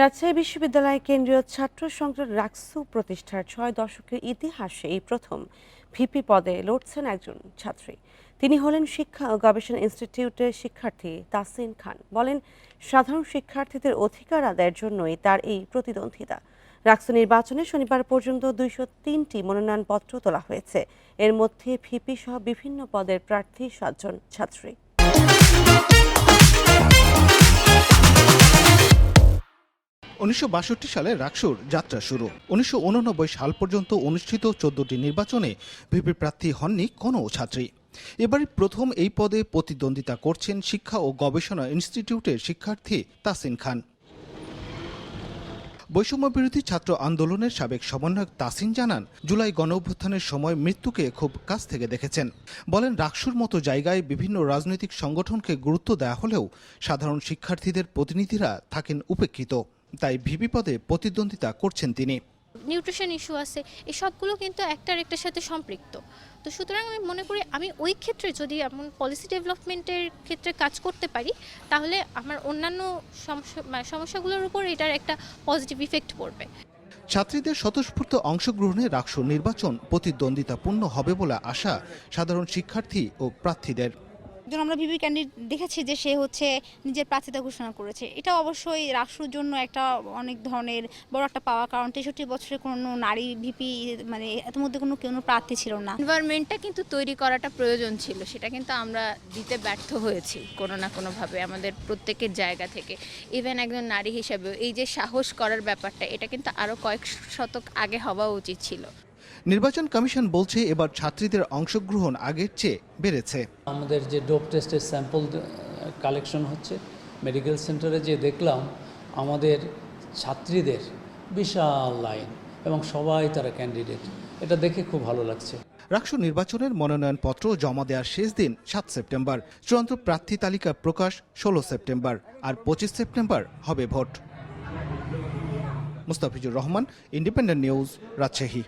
রাজশাহী বিশ্ববিদ্যালয় কেন্দ্রীয় ছাত্র সংসদ রাকসু প্রতিষ্ঠার ছয় দশকের ইতিহাসে এই প্রথম ভিপি পদে লড়ছেন একজন ছাত্রী। তিনি হলেন শিক্ষা ও গবেষণা ইনস্টিটিউটের শিক্ষার্থী তাসিন খান। বলেন, সাধারণ শিক্ষার্থীদের অধিকার আদায়ের জন্যই তার এই প্রতিদ্বন্দ্বিতা। রাকসু নির্বাচনে শনিবার পর্যন্ত দুইশো তিনটি মনোনয়নপত্র তোলা হয়েছে। এর মধ্যে ভিপি সহ বিভিন্ন পদের প্রার্থী সাতজন ছাত্রী। উনিশশো বাষট্টি সালে রাকসুর যাত্রা শুরু। উনিশশো উননব্বই সাল পর্যন্ত অনুষ্ঠিত চোদ্দটি নির্বাচনে ভিপি প্রার্থী হননি কোনো ছাত্রী। এবারই প্রথম এই পদে প্রতিদ্বন্দ্বিতা করছেন শিক্ষা ও গবেষণা ইনস্টিটিউটের শিক্ষার্থী তাসিন খান। বৈষম্য বিরোধী ছাত্র আন্দোলনের সাবেক সমন্বয়ক তাসিন জানান, জুলাই গণ অভ্যুত্থানের সময় মৃত্যুকে খুব কাছ থেকে দেখেছেন। বলেন, রাকসুর মতো জায়গায় বিভিন্ন রাজনৈতিক সংগঠনকে গুরুত্ব দেওয়া হলেও সাধারণ শিক্ষার্থীদের প্রতিনিধিরা থাকেন উপেক্ষিত। তাই ভিপি পদে প্রতিদ্বন্দ্বিতা করছেন তিনি। নিউট্রিশন ইস্যু আছে এই সবগুলো কিন্তু একটার একটার সাথে সম্পৃক্ত। তো সুতরাং আমি মনে করি আমি ওই ক্ষেত্রে যদি এমন পলিসি ডেভেলপমেন্টের ক্ষেত্রে কাজ করতে পারি তাহলে আমার অন্যান্য মানে সমস্যাগুলোর উপর এটার একটা পজিটিভ ইফেক্ট পড়বে। ছাত্রীদের স্বতঃস্ফূর্ত অংশগ্রহণে রাকসু নির্বাচন প্রতিদ্বন্দ্বিতাপূর্ণ হবে বলে আশা সাধারণ শিক্ষার্থী ও প্রার্থীদের। একজন আমরা ভিভি ক্যান্ডিডেট দেখেছি যে সে হচ্ছে নিজের প্রার্থিতা ঘোষণা করেছে। এটা অবশ্যই রাষ্ট্রের জন্য একটা অনেক ধরনের বড় একটা পাওয়া কারণ তেষট্টি বছরে কোনো নারী ভিপি মানে এত মধ্যে কোনো কোনো প্রার্থী ছিল না। এনভায়রনমেন্টটা কিন্তু তৈরি করাটা প্রয়োজন ছিল, সেটা কিন্তু আমরা দিতে ব্যর্থ হয়েছি কোনো না কোনোভাবে আমাদের প্রত্যেকের জায়গা থেকে। ইভেন একজন নারী হিসেবে এই যে সাহস করার ব্যাপারটা, এটা কিন্তু আরও কয়েক শতক আগে হওয়া উচিত ছিল। নির্বাচন কমিশন বলছে এবার ছাত্রীদের অংশগ্রহণ আগের চেয়ে বেড়েছে। আমাদের যে ডোপ টেস্টের স্যাম্পল কালেকশন হচ্ছে মেডিকেল সেন্টারে যে দেখলাম আমাদের ছাত্রীদের বিশাল লাইন এবং সবাই তারা ক্যান্ডিডেট। এটা দেখে খুব ভালো লাগছে। রাকসু নির্বাচনের মনোনয়নপত্র জমা দেওয়ার শেষ দিন সাত সেপ্টেম্বর। চূড়ান্ত প্রার্থী তালিকা প্রকাশ ষোলো সেপ্টেম্বর আর পঁচিশ সেপ্টেম্বর হবে vote. Mustafizur Rahman independent news Rajshahi.